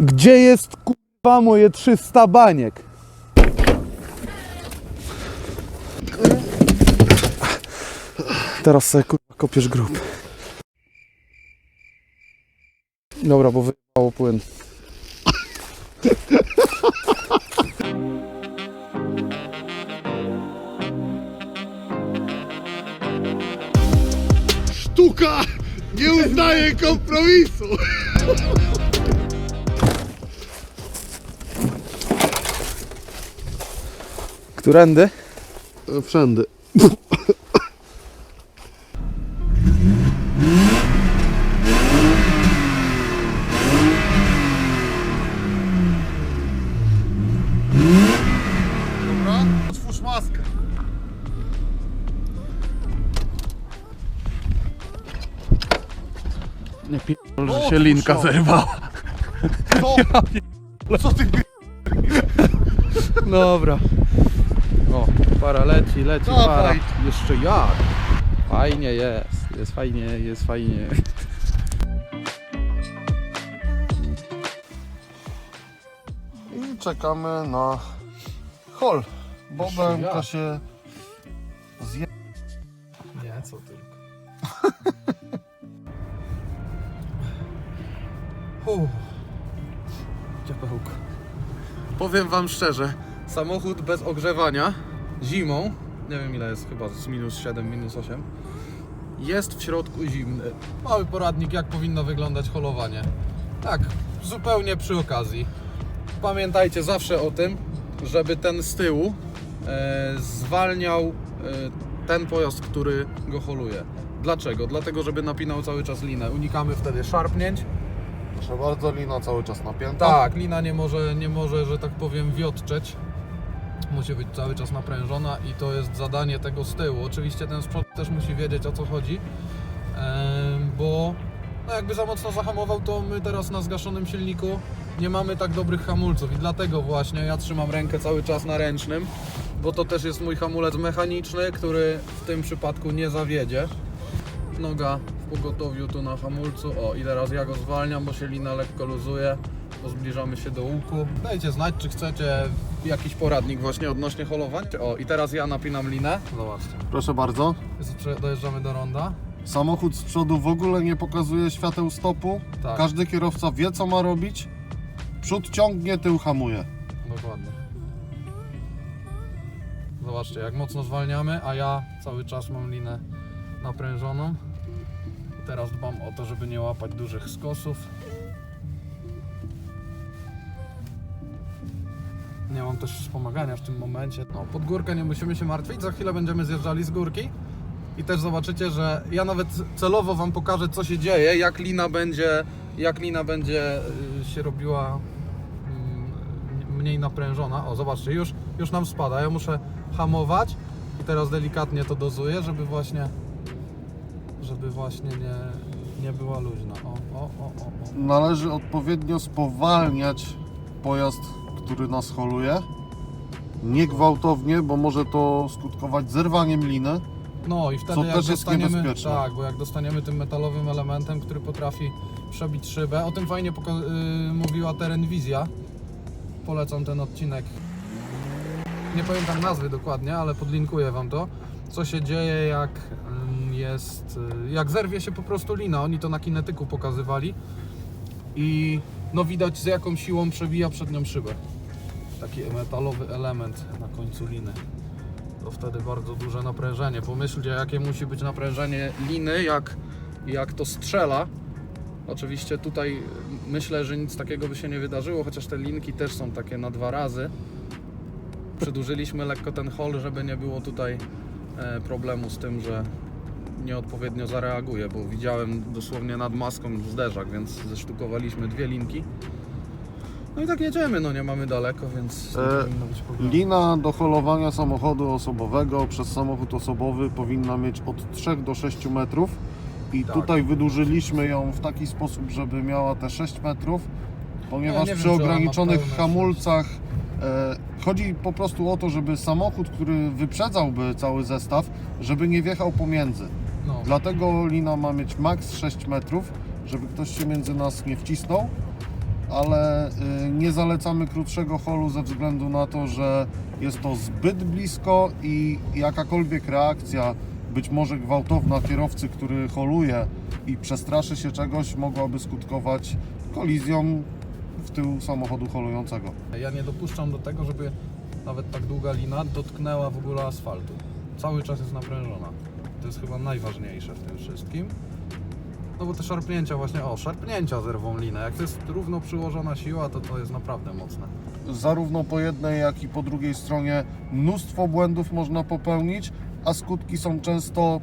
Gdzie jest kurwa moje 300 baniek? Teraz sobie kurwa kopiesz grób. Dobra, bo wyjebało płyn. Sztuka nie uznaje kompromisu. Którędy? Wszędy. Dobra, otwórz maskę. Nie pierdol, że się linka zerwała. Co? Co ty Dobra. O, para leci, leci Dawaj. para. Jeszcze jak? Fajnie jest, jest fajnie, jest fajnie. I czekamy na hol. Bobem ja. to się zje... Nie, co tylko. Uff. Powiem wam szczerze, samochód bez ogrzewania zimą, nie wiem ile jest, chyba z minus 7, minus 8, jest w środku zimny. Mały poradnik, jak powinno wyglądać holowanie. Tak, zupełnie przy okazji. Pamiętajcie zawsze o tym, żeby ten z tyłu e, zwalniał e, ten pojazd, który go holuje. Dlaczego? Dlatego, żeby napinał cały czas linę. Unikamy wtedy szarpnięć. Proszę bardzo, lina cały czas napięta. Tak, lina nie może, nie może, że tak powiem, wiotczeć. Musi być cały czas naprężona i to jest zadanie tego z tyłu. Oczywiście ten z przodu też musi wiedzieć o co chodzi, bo no jakby za mocno zahamował, to my teraz na zgaszonym silniku nie mamy tak dobrych hamulców i dlatego właśnie ja trzymam rękę cały czas na ręcznym, bo to też jest mój hamulec mechaniczny, który w tym przypadku nie zawiedzie. Noga w pogotowiu tu na hamulcu. O, i teraz ja go zwalniam, bo się lina lekko luzuje. Bo zbliżamy się do łuku. Dajcie znać, czy chcecie jakiś poradnik właśnie odnośnie holowań. O, i teraz ja napinam linę. Zobaczcie. Proszę bardzo. Dojeżdżamy do ronda. Samochód z przodu w ogóle nie pokazuje świateł stopu. Tak. Każdy kierowca wie co ma robić. Przód ciągnie, tył hamuje. Dokładnie. Zobaczcie, jak mocno zwalniamy, a ja cały czas mam linę naprężoną. Teraz dbam o to, żeby nie łapać dużych skosów. Nie mam też wspomagania w tym momencie. No, pod górkę nie musimy się martwić, za chwilę będziemy zjeżdżali z górki. I też zobaczycie, że ja nawet celowo Wam pokażę, co się dzieje, jak lina będzie, jak lina będzie y, się robiła mm, mniej naprężona. O, zobaczcie, już, już nam spada. Ja muszę hamować i teraz delikatnie to dozuję, żeby właśnie żeby właśnie nie, nie była luźna. O, o, o, o, o. Należy odpowiednio spowalniać pojazd, który nas holuje. Nie gwałtownie, bo może to skutkować zerwaniem liny. No i wtedy Co jak też jest dostaniemy, niebezpieczne. tak, bo jak dostaniemy tym metalowym elementem, który potrafi przebić szybę, o tym fajnie poka- y, mówiła Terenwizja. Polecam ten odcinek. Nie pamiętam nazwy dokładnie, ale podlinkuję wam to. Co się dzieje jak ym, jest, y, jak zerwie się po prostu lina. Oni to na kinetyku pokazywali i no widać z jaką siłą przebija przednią szybę. Taki metalowy element na końcu liny to wtedy bardzo duże naprężenie. Pomyślcie, jakie musi być naprężenie liny, jak, jak to strzela. Oczywiście tutaj myślę, że nic takiego by się nie wydarzyło, chociaż te linki też są takie na dwa razy. Przedłużyliśmy lekko ten hol, żeby nie było tutaj e, problemu z tym, że nieodpowiednio zareaguje, bo widziałem dosłownie nad maską zderzak, więc zesztukowaliśmy dwie linki. No i tak jedziemy, no nie mamy daleko, więc nie E, powinno być problemu. Lina do holowania samochodu osobowego przez samochód osobowy powinna mieć od 3 do 6 metrów. I Tak. tutaj wydłużyliśmy ją w taki sposób, żeby miała te 6 metrów, ponieważ nie wiem, przy czy ona ma ograniczonych pełne hamulcach e, chodzi po prostu o to, żeby samochód, który wyprzedzałby cały zestaw, żeby nie wjechał pomiędzy. No. Dlatego lina ma mieć maks 6 metrów, żeby ktoś się między nas nie wcisnął. Ale y, nie zalecamy krótszego holu ze względu na to, że jest to zbyt blisko i jakakolwiek reakcja, być może gwałtowna kierowcy, który holuje i przestraszy się czegoś, mogłaby skutkować kolizją w tył samochodu holującego. Ja nie dopuszczam do tego, żeby nawet tak długa lina dotknęła w ogóle asfaltu. Cały czas jest naprężona. To jest chyba najważniejsze w tym wszystkim. No bo te szarpnięcia właśnie, o, szarpnięcia zerwą linę. Jak to jest równo przyłożona siła, to to jest naprawdę mocne. zarówno po jednej, jak i po drugiej stronie mnóstwo błędów można popełnić, a skutki są często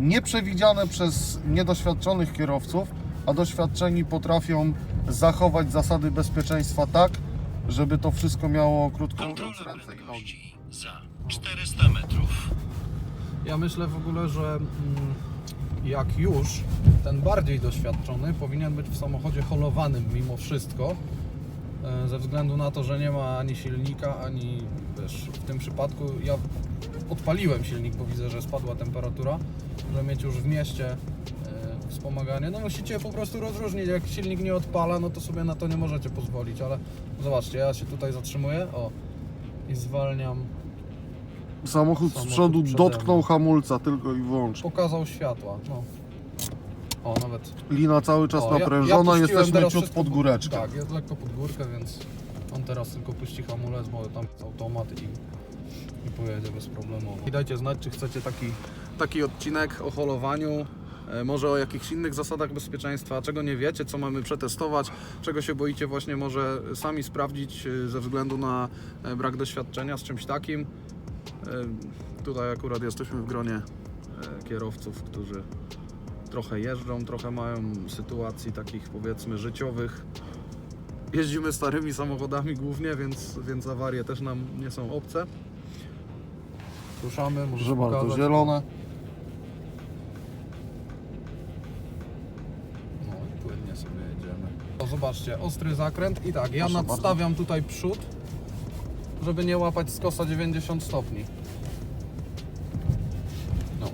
nieprzewidziane przez niedoświadczonych kierowców, a doświadczeni potrafią zachować zasady bezpieczeństwa tak, żeby to wszystko miało krótko mówiąc Kontrola ręce i nogi. za 400 metrów. Ja myślę w ogóle, że mm, jak już, ten bardziej doświadczony powinien być w samochodzie holowanym mimo wszystko. e, Ze względu na to, że nie ma ani silnika, ani wiesz, w tym przypadku ja odpaliłem silnik, bo widzę, że spadła temperatura, żeby mieć już w mieście e, wspomaganie. No musicie po prostu rozróżnić, jak silnik nie odpala, no to sobie na to nie możecie pozwolić, ale zobaczcie, ja się tutaj zatrzymuję, o, i zwalniam Samochód z Samochód przodu przede dotknął mną. hamulca tylko i wyłącznie. pokazał światła. No. O, nawet. Lina cały czas O, ja- naprężona, puściłem jesteśmy teraz ciut wszystko pod góreczkę. Tak, jest lekko pod górkę, więc on teraz tylko puści hamulec, bo tam jest automat i, i pojedzie bezproblemowo. I dajcie znać, czy chcecie taki, taki odcinek o holowaniu. e, Może o jakichś innych zasadach bezpieczeństwa, czego nie wiecie, co mamy przetestować, czego się boicie właśnie może sami sprawdzić e, ze względu na e, brak doświadczenia z czymś takim. E, Tutaj akurat jesteśmy w gronie e, kierowców, którzy trochę jeżdżą, trochę mają sytuacji takich powiedzmy życiowych. Jeździmy starymi samochodami głównie, więc, więc awarie też nam nie są obce. Ruszamy, Proszę bardzo, pokazać. zielone. No i płynnie sobie jedziemy. O, zobaczcie, ostry zakręt i tak, ja Proszę nadstawiam tutaj przód, żeby nie łapać z kosa 90 stopni. No.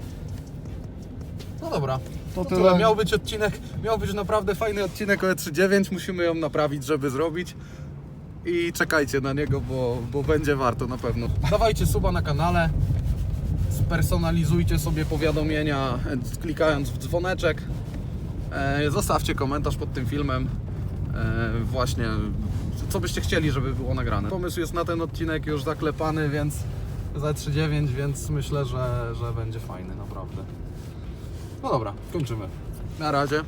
No dobra. To No tyle. tyle. Miał być odcinek, miał być naprawdę fajny odcinek o E39, musimy ją naprawić, żeby zrobić. I czekajcie na niego, bo, bo będzie warto na pewno. Dawajcie suba na kanale, spersonalizujcie sobie powiadomienia klikając w dzwoneczek. E, zostawcie komentarz pod tym filmem. E, właśnie, co byście chcieli, żeby było nagrane. Pomysł jest na ten odcinek już zaklepany, więc za 3.9, więc myślę, że, że będzie fajny, naprawdę. No dobra, kończymy. Na razie.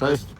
Cześć.